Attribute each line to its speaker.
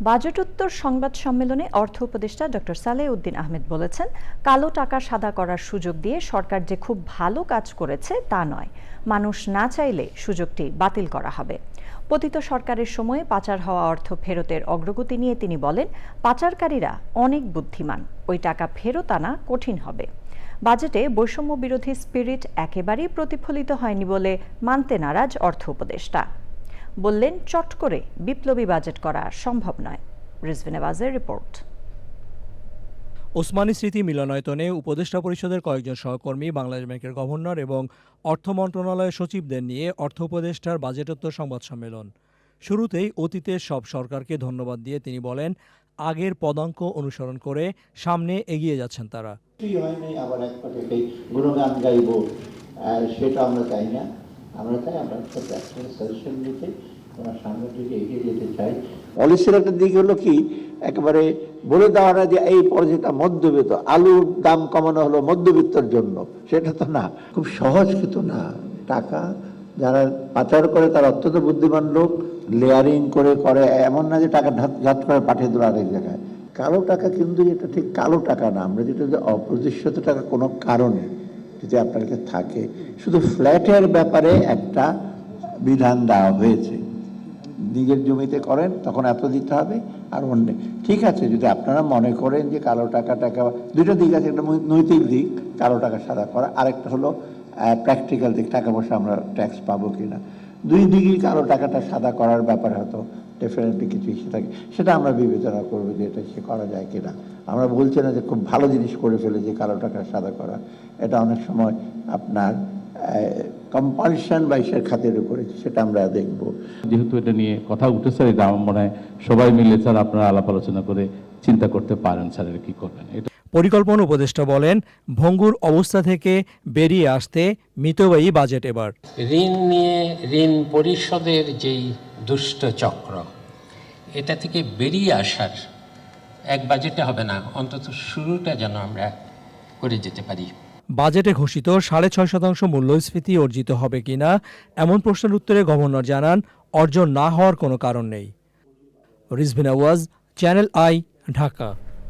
Speaker 1: বাজেটোত্তর সংবাদ সম্মেলনে অর্থ উপদেষ্টা ডক্টর সালেহ উদ্দিন আহমেদ বলেছেন, কালো টাকা সাদা করার সুযোগ দিয়ে সরকার যে খুব ভালো কাজ করেছে তা নয়। মানুষ না চাইলে সুযোগটি বাতিল করা হবে। পতিত সরকারের সময়ে পাচার হওয়া অর্থ ফেরতের অগ্রগতি নিয়ে তিনি বলেন, পাচারকারীরা অনেক বুদ্ধিমান, ওই টাকা ফেরত আনা কঠিন হবে। বাজেটে বৈষম্য বিরোধী স্পিরিট একেবারেই প্রতিফলিত হয়নি বলে মানতে নারাজ অর্থ উপদেষ্টা। বললেন চট করে বিপ্লবী বাজেট করা সম্ভব নয়। রিজভিন আওয়াজের রিপোর্ট
Speaker 2: ওসমানী স্মৃতি মিলনায়তনে উপদেষ্টা পরিষদের কয়েকজন সহকর্মী বাংলাদেশ ব্যাংকের গভর্নর এবং অর্থ মন্ত্রণালয়ের সচিবদের নিয়ে অর্থ উপদেষ্টার বাজেটোত্তর সংবাদ সম্মেলন। শুরুতেই অতীতের সব সরকারকে ধন্যবাদ দিয়ে তিনি বলেন আগের পদাঙ্ক অনুসরণ করে সামনে এগিয়ে যাচ্ছেন তারা।
Speaker 3: আবার এক গুণগান গাইব সেটা আমরা চাই না। আমরা চাই আমরা সাজেশন দিতে তোমার সামনে থেকে এগিয়ে যেতে চাই। একটা দিক হলো কি, একেবারে বলে দেওয়া না যে এই পর্যায়টা মধ্যবিত্ত, আলুর দাম কমানো হলো মধ্যবিত্তর জন্য। সেটা তো না, খুব সহজ কিন্তু না। টাকা যারা পাচার করে তারা অত্যন্ত বুদ্ধিমান লোক, লেয়ারিং করে করে, এমন না যে টাকা ঝাত করে পাঠিয়ে দিল আরেক জায়গায়। কালো টাকা কিন্তু এটা ঠিক কালো টাকা না, আমরা যেটা যে অপ্রতিষ্ঠিত টাকা কোনো কারণে যদি আপনার কাছে থাকে। শুধু ফ্ল্যাটের ব্যাপারে একটা বিধান দেওয়া হয়েছে। নিজের জমিতে করেন, তখন এত দিতে হবে, আর অন্য ঠিক আছে, যদি আপনারা মনে করেন যে কালো টাকা টাকা দুটো দিক আছে, একটা নৈতিক দিক, কালো টাকা সাদা করা, আরেকটা হলো প্র্যাকটিক্যাল দিক, টাকা পয়সা আমরা ট্যাক্স পাবো কিনা। দুই দিকই কালো টাকাটা সাদা করার ব্যাপারে হয়তো ডেফিনেটলি কিছু ইস্যু থাকে, সেটা আমরা বিবেচনা করব যে এটা সে করা যায় কিনা। আমরা বলছি না যে খুব ভালো জিনিস করে ফেলে যে কালো টাকা সাদা করা। এটা অনেক সময় আপনার কম্পালশন বা ইসের খাতের উপরে সেটা আমরা দেখব।
Speaker 4: যেহেতু এটা নিয়ে কথা উঠেছে এটা আমার মনে হয় সবাই মিলে স্যার আপনারা আলাপ আলোচনা করে চিন্তা করতে পারেন স্যার এটা কি করবেন। এটা
Speaker 2: পরিকল্পনা উপদেষ্টা বলেন ভঙ্গুর অবস্থা থেকে বেরিয়ে আসতে মিতব্যয়ী বাজেট এবার।
Speaker 5: ঋণ নিয়ে ঋণ পরিশোধের যেই দুষ্ট চক্র এটা থেকে বেরিয়ে আসার এক বাজেটে হবে না, অন্তত শুরুটা যেন আমরা করে যেতে পারি।
Speaker 2: বাজেটে ঘোষিত সাড়ে ছয় শতাংশ মূল্যস্ফীতি অর্জিত হবে কিনা, এমন প্রশ্নের উত্তরে গভর্নর জানান, অর্জন না হওয়ার কোনো কারণ নেই। রিজভিন আওয়াজ চ্যানেল আই, ঢাকা।